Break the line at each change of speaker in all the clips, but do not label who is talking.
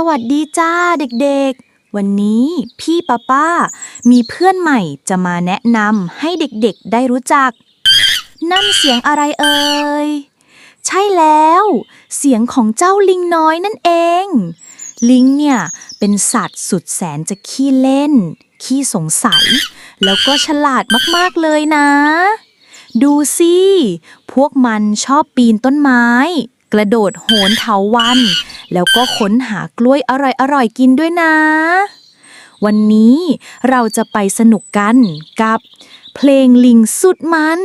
สวัสดีจ้าเด็กๆ วันนี้พี่ป้าป้า มีเพื่อนใหม่จะมาแนะนำให้เด็กๆได้รู้จัก นั่นเสียงอะไรเอ่ย ใช่แล้ว เสียงของเจ้าลิงน้อยนั่นเอง ลิงเนี่ยเป็นสัตว์สุดแสนจะขี้เล่น ขี้สงสัย แล้วก็ฉลาดมากๆเลยนะ ดูสิ พวกมันชอบปีนต้นไม้ กระโดดโหนเถาวัน แล้วก็ค้นหากล้วยอร่อยๆกินด้วยนะ วันนี้เราจะไปสนุกกันกับเพลงลิงสุดมัน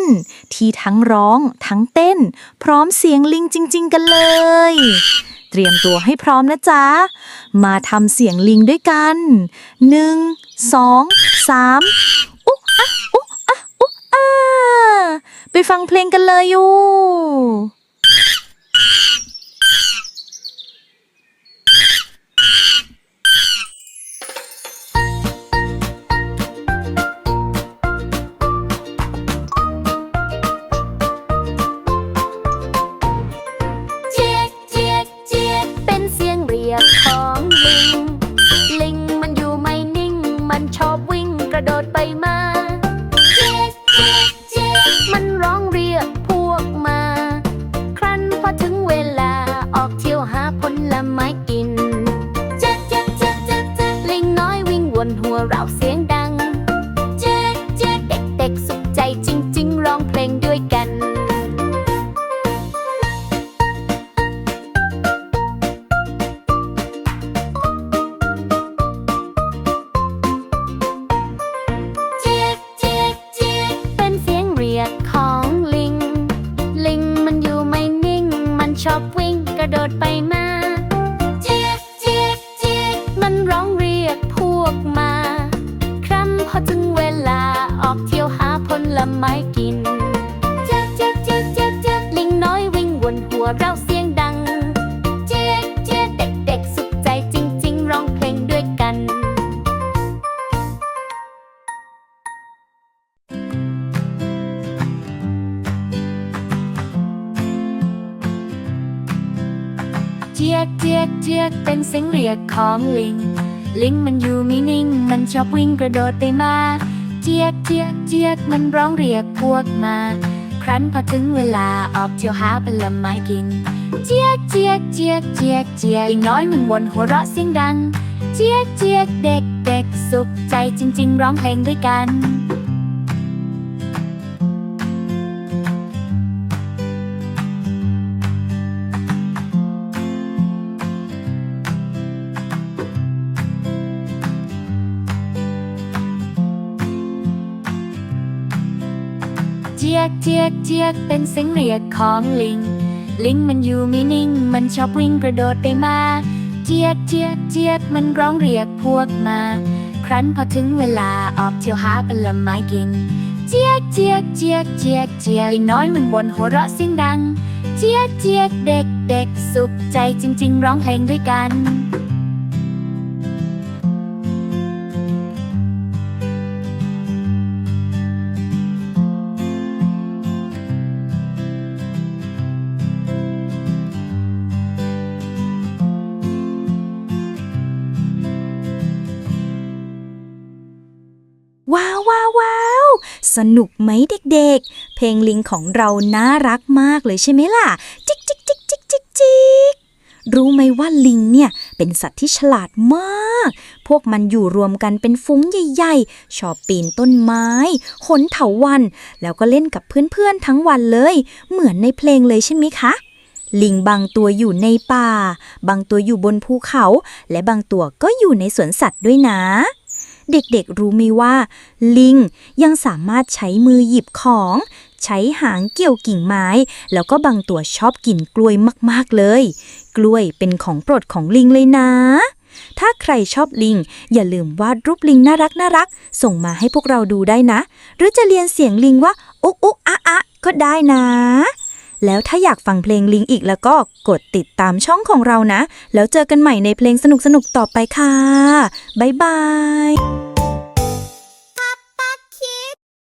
ที่ทั้งร้องทั้งเต้น พร้อมเสียงลิงจริง ๆ กันเลย เตรียมตัวให้พร้อมนะจ๊ะ มาทำเสียงลิงด้วยกันหนึ่งสองสามอุ๊อะอุ๊อะอุ๊อะไปฟังเพลงกันเลยอยู่
ยกของลิง ลิงมันอยู่ไม่นิ่ง มันชอบวิ่งกระโดดไปมาเจ๊กเจ๊กเจ๊กมันร้องเรียกพวกมา ครั้นพอถึงเวลาออกเที่ยวหาผลไม้กิน เจ๊กเจ๊กเจ๊กเจ๊กเจ๊กลิงน้อยวิ่งวนหัวเราเสีย วนหัวเราเสียงดัง เจี๊ยกเจี๊ยกเด็กๆ สุขใจจริง ๆ ร้องเพลงด้วยกัน เจี๊ยกเจี๊ยกเจี๊ยกเป็นเสียงเรียกของลิง ลิงมันอยู่ไม่นิ่ง มันชอบวิ่งกระโดดไปมา เจี๊ยกเจี๊ยกเจี๊ยกมันร้องเรียกพวกมา ครั้นพอถึงเวลาออกเที่ยวหาผลไม้กิน เจี๊ยกเจี๊ยกเจี๊ยกเจี๊ยกเจี๊ยกอีกน้อยมันวนหัวเราะเสียงดัง เจี๊ยกเจี๊ยกเด็กเด็กสุขใจจริง ๆ ร้องเพลงด้วยกัน จี๊ยกเจี๊ยกเจี๊ยกเป็นเสียงเรียกของลิง ลิงมันอยู่ไม่นิ่ง มันชอบวิ่งกระโดดไปมา เจี๊ยกเจี๊ยกเจี๊ยกมันร้องเรียกพวกมา ครั้นพอถึงเวลาออกเที่ยวหาผลไม้กิน เจี๊ยกเจี๊ยกเจี๊ยกเจี๊ยกเจี๊ยกน้อยมันบนหัวเราะเสียงดัง เจี๊ยกเจี๊ยกเด็กเด็กสุขใจจริง ๆ ร้องเพลงด้วยกัน
สนุกไหมเด็กๆ เพลงลิงของเราน่ารักมากเลยใช่ไหมล่ะ จิกจิกจิกจิกจิกจิกรู้ไหมว่าลิงเนี่ยเป็นสัตว์ที่ฉลาดมาก พวกมันอยู่รวมกันเป็นฟุ้งใหญ่ๆ ชอบปีนต้นไม้ขนเถาวัน แล้วก็เล่นกับเพื่อนๆทั้งวันเลย เหมือนในเพลงเลยใช่ไหมคะลิงบางตัวอยู่ในป่า บางตัวอยู่บนภูเขา และบางตัวก็อยู่ในสวนสัตว์ด้วยนะ เด็กๆรู้ไหมว่า ลิงยังสามารถใช้มือหยิบของ ใช้หางเกี่ยวกิ่งไม้ แล้วก็บางตัวชอบกินกล้วยมากๆเลย กล้วยเป็นของโปรดของลิงเลยนะ ถ้าใครชอบลิง อย่าลืมวาดรูปลิงน่ารักน่ารัก ส่งมาให้พวกเราดูได้นะ หรือจะเรียนเสียงลิงว่าอุ๊กอุ๊กอะอะก็ได้นะ แล้วถ้าอยากฟังเพลงลิงอีกแล้วก็กดติดตามช่องของเรานะ แล้วเจอกันใหม่ในเพลงสนุกๆต่อไปค่ะ บ๊ายบาย